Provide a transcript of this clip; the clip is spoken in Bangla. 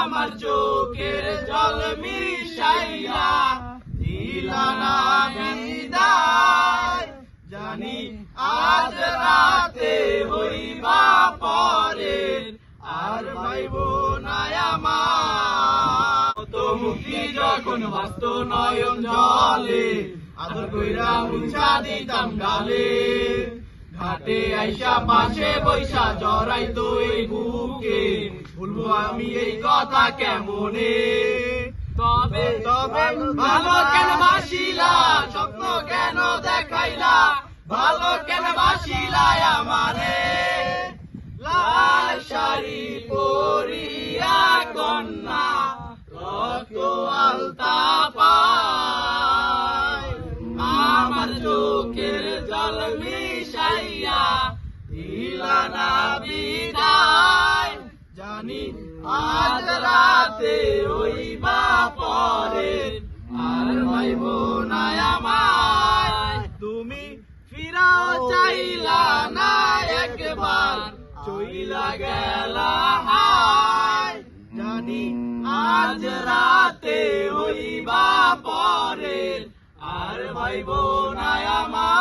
আমার চোখের জল মিশাইয়া দিলানা বিদায়। জানি আজ রাতে হইবা আর ভাইব নায়ামা তো মুক্তি যখন বাস্ত নয়ন জলে, আদর কইরা মুছা দিতাম গালে। ঘাটে আইসা পাশে বৈশা জড়াই তো এই বুকে। ভুলবো আমি এই কথা কেমনে? তবে তবে, ভালো কেন বাসিলা? স্বপ্ন কেন দেখাইলা? ভালো কেন বাসিলা আমারে? লাল শাড়ি পরিয়া কন্যা, রক্ত আলতা পায়। আমার চোখের জল বিদায়। জানি আজ রাতে হইবা পরে আর ভাইব না আমায়। তুমি ফিরাও চাইলা না একবার, চইলা গেলা হায়। জানি আজ রাতে হইবা পরে আর ভাইব না আমার